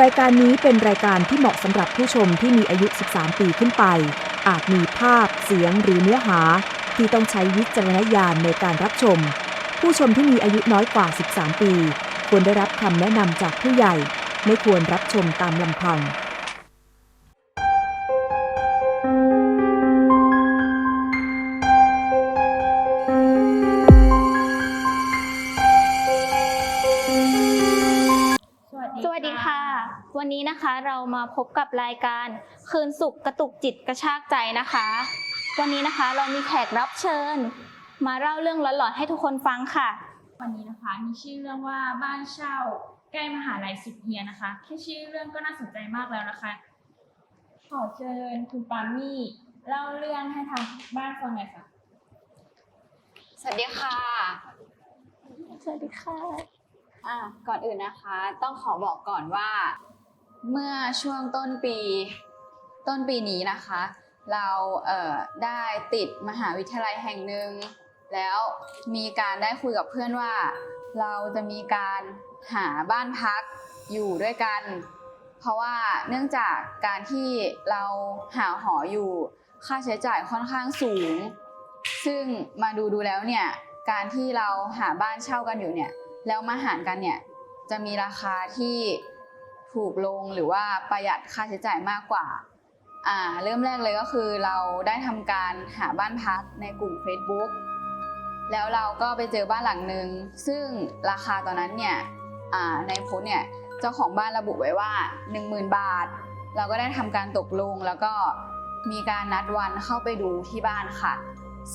รายการนี้เป็นรายการที่เหมาะสำหรับผู้ชมที่มีอายุ 13 ปีขึ้นไป อาจมีภาพ เสียงหรือเนื้อหา ที่ต้องใช้วิจารณญาณในการรับชม ผู้ชมที่มีอายุน้อยกว่า 13 ปี ควรได้รับคำแนะนำจากผู้ใหญ่ ไม่ควรรับชมตามลำพัง วันนี้นะคะเรามาพบกับรายการคืนสุขกระตุกจิตกระชากใจนะคะ วันนี้นะคะเรามีแขกรับเชิญ มาเล่าเรื่องหลอนๆให้ทุกคนฟังค่ะ วันนี้นะคะมีชื่อเรื่องว่าบ้านเช่าใกล้มหาลัยสุดเฮียนะคะแค่ชื่อเรื่องก็น่าสนใจมากแล้วนะคะ ขอเชิญคุณปามี่เล่าเรื่องให้ทางบ้านฟังหน่อยค่ะ สวัสดีค่ะ สวัสดีค่ะ อะก่อนอื่นนะคะ ต้องขอบอกก่อนว่า เมื่อช่วงต้นปีต้นปีนี้นะคะ เราเได้ติดมหาวิทยาลัยแห่งหนึ่ง แล้วมีการได้คุยกับเพื่อนว่า เราจะมีการหาบ้านพักอยู่ด้วยกัน เพราะว่าเนื่องจากการที่เราหาหออยู่ค่าใช้จ่ายค่อนข้างสูง ซึ่งมาดูดูแล้วเนี่ยการที่เราหาบ้านเช่ากันอยู่เนี่ยแล้วมาหารกันเนี่ยจะมีราคาที่ ถูกลงหรือว่าประหยัดค่าใช้จ่ายมากกว่าอ่า เริ่มแรกเลยก็คือเราได้ทำการหาบ้านพักในกลุ่ม Facebook แล้วเราก็ไปเจอบ้านหลังหนึ่งซึ่งราคาตอนนั้นเนี่ยอ่าในโพสเนี่ยเจ้าของบ้านระบุไว้ว่า 10,000 บาท เราก็ได้ทำการตกลงแล้วก็มีการนัดวันเข้าไปดูที่บ้านค่ะ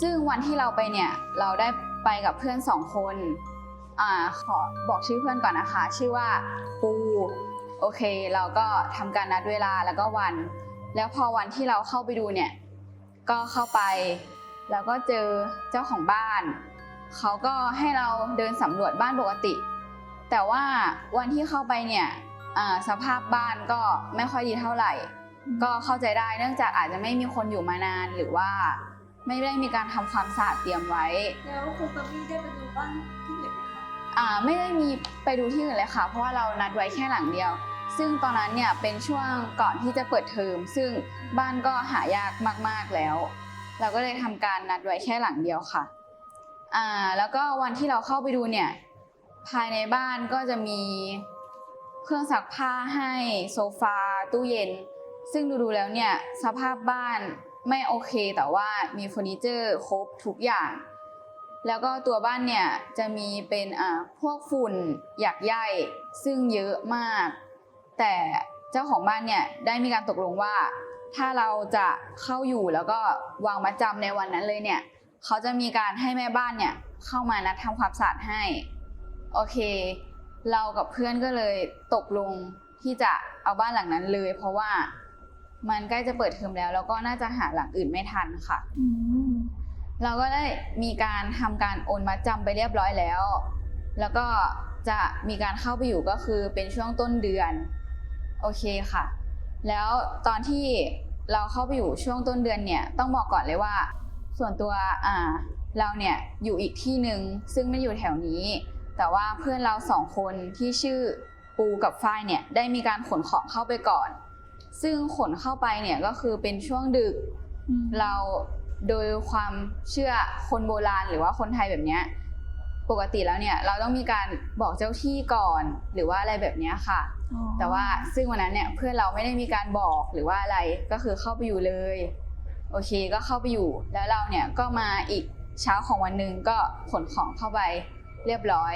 ซึ่งวันที่เราไปเนี่ยเราได้ไปกับเพื่อนสองคนอ่าขอบอกชื่อเพื่อนก่อนนะคะ ชื่อว่าปู โอเค เราก็ทำการนัดเวลาแล้วก็วัน แล้วพอวันที่เราเข้าไปดูเนี่ย ก็เข้าไป แล้วก็เจอเจ้าของบ้าน เขาก็ให้เราเดินสำรวจบ้านปกติ แต่ว่าวันที่เข้าไปเนี่ยอ่าสภาพบ้านก็ไม่ค่อยดีเท่าไหร่ ก็เข้าใจได้เนื่องจากอาจจะไม่มีคนอยู่มานานหรือว่าไม่ได้มีการทำความสะอาดเตรียมไว้ แล้วคุณปามี่ได้ไปดูบ้านที่อื่นไหมคะ อ่า ไม่ได้มีไปดูที่อื่นเลยค่ะ เพราะว่าเรานัดไว้แค่หลังเดียว ซึ่งตอนนั้นเนี่ยเป็นช่วงก่อนที่จะเปิดเทอม ซึ่งบ้านก็หายากมากๆแล้ว เราก็เลยทำการนัดไว้แค่หลังเดียวค่ะอ่าแล้วก็วันที่เราเข้าไปดูเนี่ยภายในบ้านก็จะมีเครื่องซักผ้าให้โซฟาตู้เย็น ซึ่งดูๆแล้วเนี่ยสภาพบ้านไม่โอเคแต่ว่ามีเฟอร์นิเจอร์ครบทุกอย่าง แล้วก็ตัวบ้านเนี่ยจะมีเป็นอ่าพวกฝุ่นหยักใยซึ่งเยอะมาก แต่เจ้าของบ้านเนี่ยได้มีการตกลงว่า ถ้าเราจะเข้าอยู่แล้วก็วางมัดจำในวันนั้นเลยเนี่ยเขาจะมีการให้แม่บ้านเนี่ยเข้ามานัดทำความสะอาดให้ โอเค เรากับเพื่อนก็เลยตกลงที่จะเอาบ้านหลังนั้นเลย เพราะว่ามันใกล้จะเปิดเทอมแล้ว แล้วก็น่าจะหาหลังอื่นไม่ทันค่ะเราก็ได้มีการทำการโอนมัดจำไปเรียบร้อยแล้ว แล้วก็จะมีการเข้าไปอยู่ก็คือเป็นช่วงต้นเดือน โอเคค่ะ แล้วตอนที่เราเข้าไปอยู่ช่วงต้นเดือนเนี่ยต้องบอกก่อนเลยว่า ส่วนตัวอ่าเราเนี่ยอยู่อีกที่หนึ่งซึ่งไม่อยู่แถวนี้ แต่ว่าเพื่อนเราสองคนที่ชื่อปูกับฝ้ายเนี่ยได้มีการขนของเข้าไปก่อน ซึ่งขนเข้าไปเนี่ยก็คือเป็นช่วงดึกเราโดยความเชื่อคนโบราณหรือว่าคนไทยแบบเนี้ย ปกติแล้วเนี่ยเราต้องมีการบอกเจ้าที่ก่อนหรือว่าอะไรแบบเนี้ยค่ะ แต่ว่าซึ่งวันนั้นเนี่ยเพื่อนเราไม่ได้มีการบอกหรือว่าอะไรก็คือเข้าไปอยู่เลย โอเคก็เข้าไปอยู่แล้วเราเนี่ยก็มาอีกเช้าของวันหนึ่งก็ขนของเข้าไปเรียบร้อย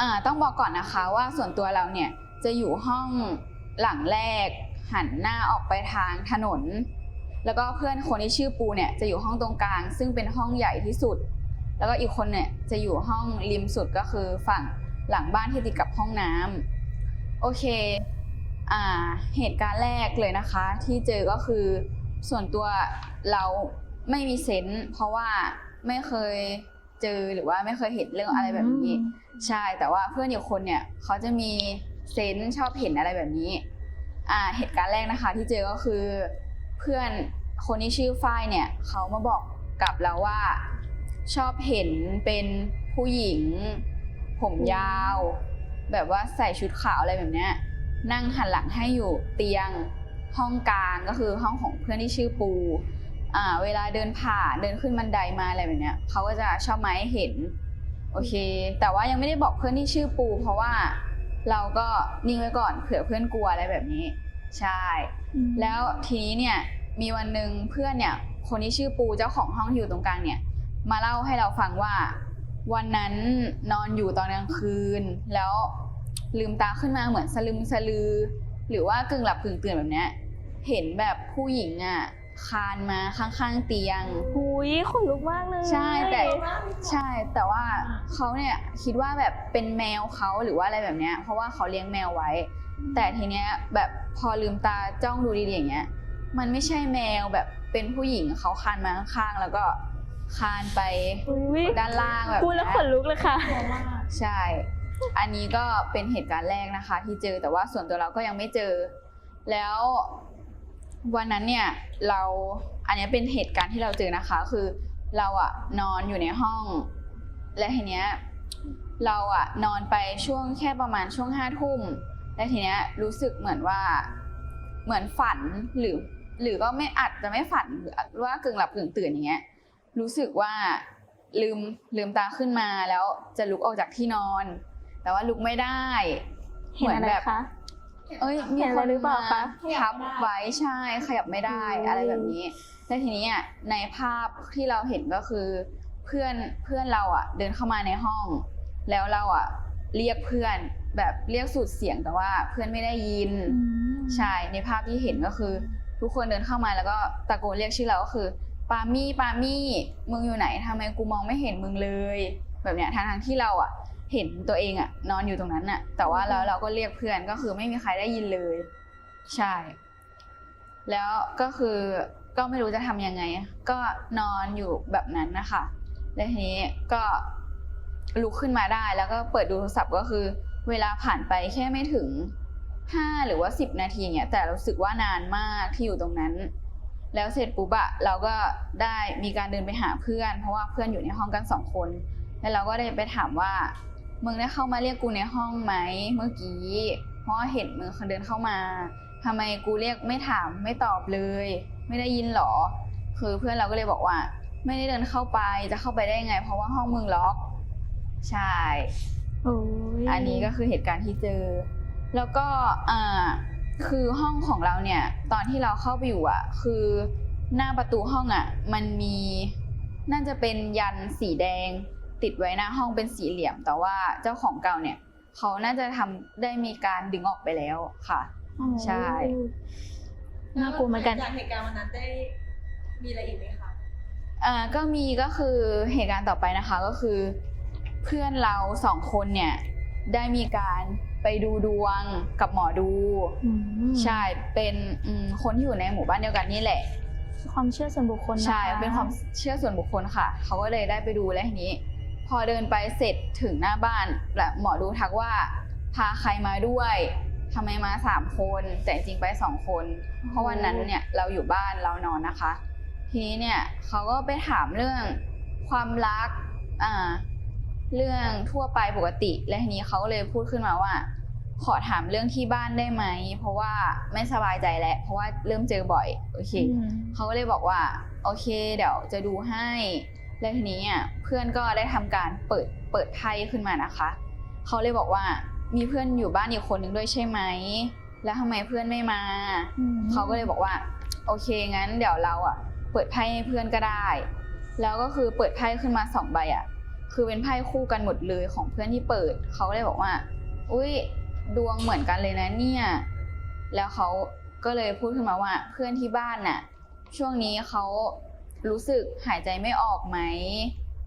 อ่าต้องบอกก่อนนะคะว่าส่วนตัวเราเนี่ยจะอยู่ห้องหลังแรก หันหน้าออกไปทางถนน แล้วก็เพื่อนคนที่ชื่อปูเนี่ยจะอยู่ห้องตรงกลาง ซึ่งเป็นห้องใหญ่ที่สุด แล้วก็อีกคนเนี่ยจะอยู่ห้องริมสุดก็คือฝั่งหลังบ้านที่ติดกับห้องน้ำโอเคอ่าเหตุการณ์แรกเลยนะคะ ที่เจอก็คือส่วนตัวเราไม่มีเซนส์เพราะว่าไม่เคยเจอหรือว่าไม่เคยเห็นเรื่องอะไรแบบนี้ ใช่แต่ว่าเพื่อนอีกคนเนี่ยเขาจะมีเซนส์ชอบเห็นอะไรแบบนี้อ่าเหตุการณ์แรกนะคะ ที่เจอก็คือเพื่อนคนที่ชื่อฝ้ายเนี่ยเขามาบอกกับเราว่า ชอบเห็นเป็นผู้หญิง ผมยาว แบบว่าใส่ชุดขาวอะไรแบบเนี้ยนั่งหันหลังให้อยู่เตียงห้องกลางก็คือห้องของเพื่อนที่ชื่อปูอ่าเวลาเดินผ่านเดินขึ้นบันไดมาอะไรแบบเนี้ยเขาก็จะชอบมาให้เห็น โอเค แต่ว่ายังไม่ได้บอกเพื่อนที่ชื่อปู เพราะว่าเราก็นิ่งไว้ก่อนเผื่อเพื่อนกลัวอะไรแบบนี้ ใช่ แล้วทีนี้เนี่ยมีวันหนึ่งเพื่อนเนี่ยคนที่ชื่อปูเจ้าของห้องที่อยู่ตรงกลางเนี่ย มาเล่าให้เราฟังว่า วันนั้นนอนอยู่ตอนกลางคืน แล้วลืมตาขึ้นมาเหมือนสลึมสลือ หรือว่ากึ่งหลับกึ่งตื่นแบบเนี้ยเห็นแบบผู้หญิงอะคานมาข้างๆเตียง หุยขนลุกมากเลยใช่แต่ใช่แต่ว่าเขาเนี่ยคิดว่าแบบเป็นแมวเขาหรือว่าอะไรแบบเนี้ยเพราะว่าเขาเลี้ยงแมวไว้ แต่ทีเนี้ยแบบพอลืมตาจ้องดูดีๆอย่างเงี้ย มันไม่ใช่แมวแบบเป็นผู้หญิงเขาคานมาข้างๆแล้วก็ คานไปหุยด้านล่างแบบพูดแล้วขนลุกเลยค่ะ ใช่ อันนี้ก็เป็นเหตุการณ์แรกนะคะ ที่เจอแต่ว่าส่วนตัวเราก็ยังไม่เจอ แล้ววันนั้นเนี่ยเราอันนี้เป็นเหตุการณ์ที่เราเจอนะคะ คือเราอะนอนอยู่ในห้อง และทีเนี้ยเราอะนอนไปช่วงแค่ประมาณช่วงห้าทุ่มและทีเนี้ยรู้สึกเหมือนว่าเหมือนฝันหรือ หรือก็ไม่อาจจะไม่ฝันหรือว่ากึ่งหลับกึ่งตื่นอย่างเงี้ย รู้สึกว่าลืมลืมตาขึ้นมาแล้วจะลุกออกจากที่นอน แต่ว่าลุกไม่ได้เห็นอะไรคะเอ้ยมีเห็นคอะไรนหรือเปล่าคะมทับไว้ใช่ขยับไม่ได้อืมอะไรแบบนี้แล้วทีนี้อะในภาพที่เราเห็นก็คือ เพื่อนเพื่อนเราอะ เดินเข้ามาในห้อง แล้วเราอะเรียกเพื่อนแบบเรียกสุดเสียงแต่ว่าเพื่อนไม่ได้ยินอืมใช่ในภาพที่เห็นก็คือ ทุกคนเดินเข้ามาแล้วก็ตะโกนเรียกชื่อเราก็คือ ปามี่ปามี่มึงอยู่ไหนทำไมกูมองไม่เห็นมึงเลย แบบเนี้ยทั้งทงๆที่เราอะ เห็นตัวเองอะ นอนอยู่ตรงนั้นอะ แต่ว่าแล้วเราก็เรียกเพื่อนก็คือไม่มีใครได้ยินเลย ใช่ แล้วก็คือก็ไม่รู้จะทำยังไง ก็นอนอยู่แบบนั้นนะคะแล้วทีนี้ก็ลุกขึ้นมาได้แล้วก็เปิดดูโทรศัพท์ก็คือ เวลาผ่านไปแค่ไม่ถึงห้าหรือว่าสิบนาทีเนี่ยแต่รู้สึกว่านานมากที่อยู่ตรงนั้น แล้วเสร็จปุ๊บอะเราก็ได้มีการเดินไปหาเพื่อน เพราะว่าเพื่อนอยู่ในห้องกันสองคน แล้วเราก็ได้ไปถามว่ามึงได้เข้ามาเรียกกูในห้องไหมเมื่อกี้ เพราะว่าเห็นมึงเดินเข้ามาทำไมกูเรียกไม่ถามไม่ตอบเลย ไม่ได้ยินหรอ คือเพื่อนเราก็เลยบอกว่า ไม่ได้เดินเข้าไปจะเข้าไปได้ยังไง เพราะว่าห้องมึงล็อก ใช่โอ้ยอันนี้ก็คือเหตุการณ์ที่เจอ แล้วก็อ่า คือห้องของเราเนี่ย ตอนที่เราเข้าไปอยู่อะ คือหน้าประตูห้องอะ มันมีน่าจะเป็นยันสีแดง ติดไว้หน้าห้องเป็นสี่เหลี่ยม แต่ว่าเจ้าของเก่าเนี่ย เขาน่าจะทำได้มีการดึงออกไปแล้วค่ะ ใช่ น่ากลัวเหมือนกัน จากเหตุการณ์วันนั้นได้มีอะไรอีกไหมคะ อ่าก็มีก็คือเหตุการณ์ต่อไปนะคะก็คือ เพื่อนเราสองคนเนี่ยได้มีการ ไปดูดวงกับหมอดูอืมใช่เป็นอืมคนที่อยู่ในหมู่บ้านเดียวกันนี่แหละ ความเชื่อส่วนบุคคลนะคะใช่เป็นความเชื่อส่วนบุคคลค่ะ เขาก็เลยได้ไปดูแล้วทีนี้ พอเดินไปเสร็จถึงหน้าบ้านแบบหมอดูทักว่า พาใครมาด้วยทำไมมาสามคนแต่จริงๆไปสองคน เพราะวันนั้นเนี่ยเราอยู่บ้านเรานอนนะคะ ทีนี้เนี่ยเขาก็ไปถามเรื่องความรักอ่า เรื่องทั่วไปปกติ และทีนี้เขาเลยพูดขึ้นมาว่า ขอถามเรื่องที่บ้านได้ไหม เพราะว่าไม่สบายใจแล้วเพราะว่าเริ่มเจอบ่อย โอเคอืมเขาก็เลยบอกว่า โอเค เดี๋ยวจะดูให้ แล้วทีนี้อะเพื่อนก็ได้ทำการเปิดเปิดไพ่ขึ้นมานะคะเขาเลยบอกว่ามีเพื่อนอยู่บ้านอีกคนนึงด้วยใช่ไหม แล้วทำไมเพื่อนไม่มาอืมเขาก็เลยบอกว่า โอเคงั้นเดี๋ยวเราอะ เปิดไพ่ให้เพื่อนก็ได้ แล้วก็คือเปิดไพ่ขึ้นมาสองใบอะ คือเป็นไพ่คู่กันหมดเลยของเพื่อนที่เปิด เขาก็เลยบอกว่า อุ้ยดวงเหมือนกันเลยนะเนี่ย แล้วเขาก็เลยพูดขึ้นมาว่าเพื่อนที่บ้านน่ะ ช่วงนี้เขารู้สึกหายใจไม่ออกไหม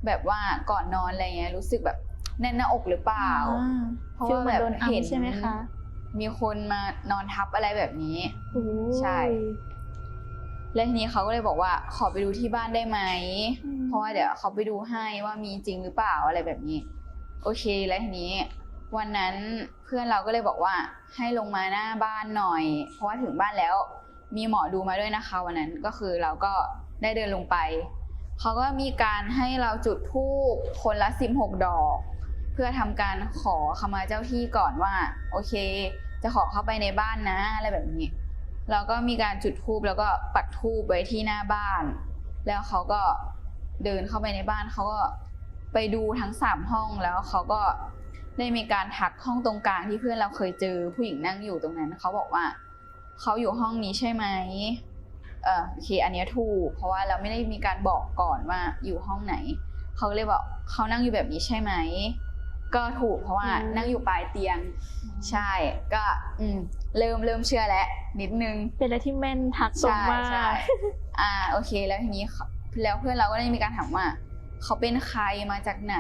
แบบว่าก่อนนอนอะไรเงี้ยรู้สึกแบบแน่นหน้าอกหรือเปล่าอ่าเพราะฟีลว่าเหมือแบนบโดนอัมเห็นใช่ไหมคะ มีคนมานอนทับอะไรแบบนี้โอ้ยใช่ แล้วทีนี้เขาก็เลยบอกว่าขอไปดูที่บ้านได้ไหมอืมเพราะว่าเดี๋ยวเขาไปดูให้ว่ามีจริงหรือเปล่าอะไรแบบนี้ โอเคแล้วทีนี้ วันนั้นเพื่อนเราก็เลยบอกว่าให้ลงมาหน้าบ้านหน่อย เพราะว่าถึงบ้านแล้วมีหมอดูมาด้วยนะคะวันนั้นก็คือเราก็ได้เดินลงไป เขาก็มีการให้เราจุดธูปคนละ 16 ดอก เพื่อทำการขอขมาเจ้าที่ก่อนว่า โอเค จะขอเข้าไปในบ้านนะอะไรแบบนี้ แล้วก็มีการจุดธูปแล้วก็ปักธูปไว้ที่หน้าบ้าน แล้วเขาก็เดินเข้าไปในบ้านเขาก็ไปดูทั้งสามห้องแล้วเขาก็ได้มีการทักห้องตรงกลางที่เพื่อนเราเคยเจอผู้หญิงนั่งอยู่ตรงนั้นเขาบอกว่าเขาอยู่ห้องนี้ใช่ไหมเออโอเคอันนี้ถูก เพราะว่าเราไม่ได้มีการบอกก่อนว่าอยู่ห้องไหน เขาก็เลยบอกเขานั่งอยู่แบบนี้ใช่ไหม ก็ถูกเพราะว่าอืมนั่งอยู่ปลายเตียง ใช่ ก็อืมเริ่มเริ่มเชื่อแล้วนิดนึงเป็นอะไรที่แม่นทักตรงใช่มากใช่อ่าโอเค แล้วทีนี้เขาแล้วเพื่อนเราก็ได้มีการถามว่าเขาเป็นใครมาจากไหน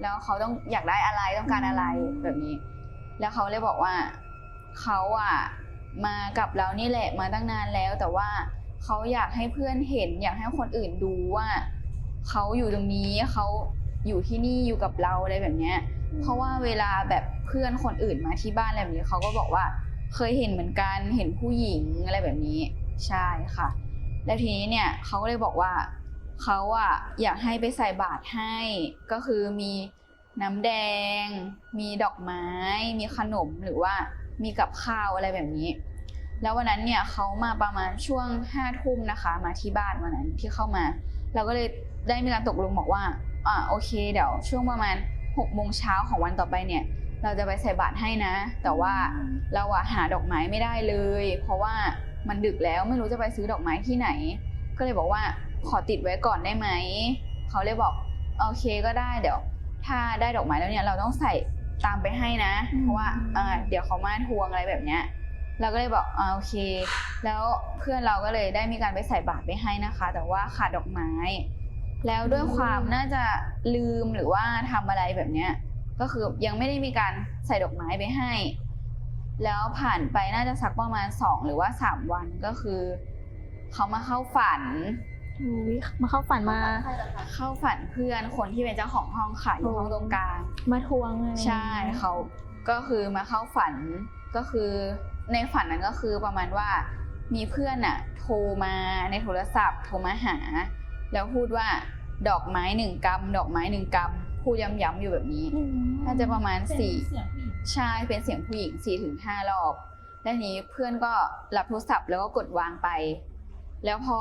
แล้วเขาต้องอยากได้อะไรต้องการอะไรแบบนี้ แล้วเขาเลยบอกว่าเขาอะมากับเรานี่แหละมาตั้งนานแล้ว แต่ว่าเขาอยากให้เพื่อนเห็น อยากให้คนอื่นดูว่าเขาอยู่ตรงนี้เขา อยู่ที่นี่อยู่กับเราอะไรแบบเนี้ยเพราะว่าเวลาแบบเพื่อนคนอื่นมาที่บ้านอะไรแบบนี้เขาก็บอกว่าเคยเห็นเหมือนกันเห็นผู้หญิงอะไรแบบนี้ใช่ค่ะ แล้วทีนี้เนี่ยเขาก็เลยบอกว่าเขาอะอยากให้ไปใส่บาตรให้ ก็คือมีน้ำแดง มีดอกไม้ มีขนมหรือว่ามีกับข้าวอะไรแบบนี้ แล้ววันนั้นเนี่ยเขามาประมาณช่วงห้าทุ่มนะคะ มาที่บ้านวันนั้นที่เข้ามา เราก็เลยได้มีการตกลงบอกว่า อ่าโอเคเดี๋ยวช่วงประมาณ6กโมงเช้าของวันต่อไปเนี่ย เราจะไปใส่บาตรให้นะ แต่ว่าเราอะหาดอกไม้ไม่ได้เลย เพราะว่ามันดึกแล้วไม่รู้จะไปซื้อดอกไม้ที่ไหน ก็เลยบอกว่าขอติดไว้ก่อนได้ไหมเขาเลยบอกโอเคก็ได้เดี๋ยวถ้าได้ดอกไม้แล้วเนี่ยเราต้องใส่ตามไปให้นะ เพราะว่าเอ่อเดี๋ยวเขามาทวงอะไรแบบเนี้ยเราก็เลยบอกอ่าโอเค แล้วเพื่อนเราก็เลยได้มีการไปใส่บาตรไปให้นะคะ แต่ว่าขาดดอกไม้ แล้วด้วยความน่าจะลืมหรือว่าทำอะไรแบบเนี้ย ก็คือยังไม่ได้มีการใส่ดอกไม้ไปให้ แล้วผ่านไปน่าจะสักประมาณสองหรือว่าสามวันก็คือเขามาเข้าฝันอุ๊ยมาเข้าฝันมาใช่เหรอคะเข้าฝันเพื่อนคนที่เป็นเจ้าของห้องค่ะอยู่ห้องตรงกลางมาทวงอะไรใช่เขาก็คือมาเข้าฝันก็คือในฝันนั้นก็คือประมาณว่ามีเพื่อนอะโทรมาในโทรศัพท์โทรมาหา แล้วพูดว่าดอกไม้หนึ่งกำดอกไม้หนึ่งกำพูดย้ำๆอยู่แบบนี้อืมน่าจะประมาณเป็นสี่เสียงผู้หญิงใช่เป็นเสียงผู้หญิงสี่ถึงห้ารอบแล้วทีนี้เพื่อนก็รับโทรศัพท์แล้วก็กดวางไป แล้วพอ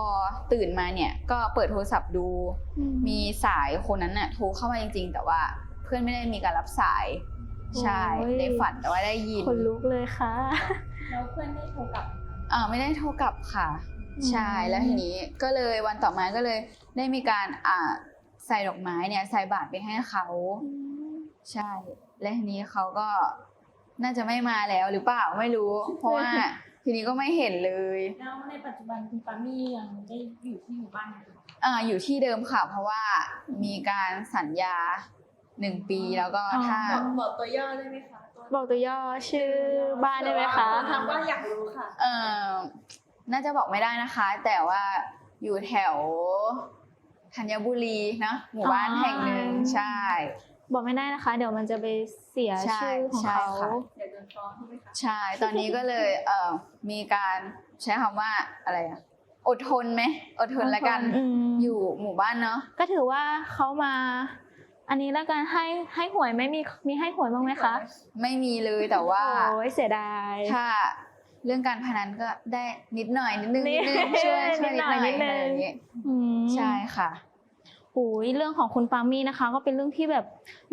ตื่นมาเนี่ยก็เปิดโทรศัพท์ดู มีสายคนนั้นน่ะโทรเข้ามาจริง ๆ แต่ว่าเพื่อนไม่ได้มีการรับสาย ใช่โอ้ยในฝันแต่ว่าได้ยินคนลุกเลยค่ะ แล้วเพื่อนได้โทรกลับไหมคะอ่าไม่ได้โทรกลับค่ะอืม ใช่แล้วทีนี้ก็เลยวันต่อมาก็เลยได้มีการอ่าใส่ดอกไม้เนี่ยใส่บาตรไปให้เขาใช่ และทีนี้เขาก็น่าจะไม่มาแล้วหรือเปล่าไม่รู้ เพราะว่าทีนี้ก็ไม่เห็นเลยแล้วในปัจจุบันคุณปามี่ยังได้อยู่ที่หมู่บ้านอยู่ไหมอ่าอยู่ที่เดิมค่ะ เพราะว่ามีการสัญญาหนึ่งปีแล้วก็ถ้าบอกบอกตัวย่อได้ไหมคะตัวบอกตัวย่อชื่อบ้านได้ไหมคะทางบ้านอยากรู้ค่ะ เอ่อ น่าจะบอกไม่ได้นะคะ แต่ว่าอยู่แถวธัญบุรีเนอะหมู่บ้านแห่งหนึ่งอ๋อใช่ บอกไม่ได้นะคะ เดี๋ยวมันจะไปเสียใช่ชื่อของใช่เขาค่ะเดี๋ยวโดนฟ้องใช่ไหมคะใช่ตอนนี้ก็เลยเอ่อมีการใช้คำว่าอะไรอะอดทนไหมอดทนละกันอืมอยู่หมู่บ้านเนาะก็ถือว่าเขามา อันนี้แล้วกันให้ให้หวยไหมมีมีให้หวยบ้างไหมคะ ไม่มีเลยแต่ว่าโอ้ยเสียดายถ้า เรื่องการพนันก็ได้นิดหน่อยนิดนึงนินิดดนึงช่วยช่วยนิดหน่อยนิดหน่อยนิดนึงอะไรอย่างงี้อืมใช่ค่ะโอ้ยเรื่องของคุณปามี่นะคะ ก็เป็นเรื่องที่แบบ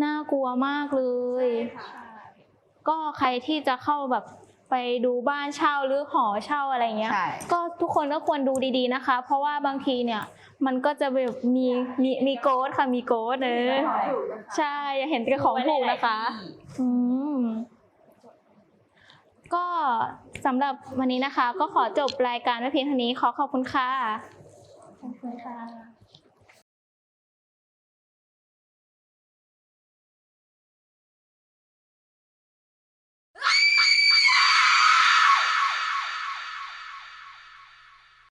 น่ากลัวมากเลยก็ใครที่จะเข้าแบบไปดูบ้านเช่าหรือหอเช่าอะไรเงี้ยใช่ก็ทุกคนก็ควรดูดีๆนะคะ เพราะว่าบางทีเนี่ยมันก็จะแบบมีมีมีโกดค่ะมีโกดเนอะใช่อย่าเห็นแต่ของถูกนะคะ อืม ก็สำหรับวันนี้นะคะ ก็ขอจบรายการไว้เพียงเท่านี้ขอขอบคุณค่ะขอบคุณค่ะ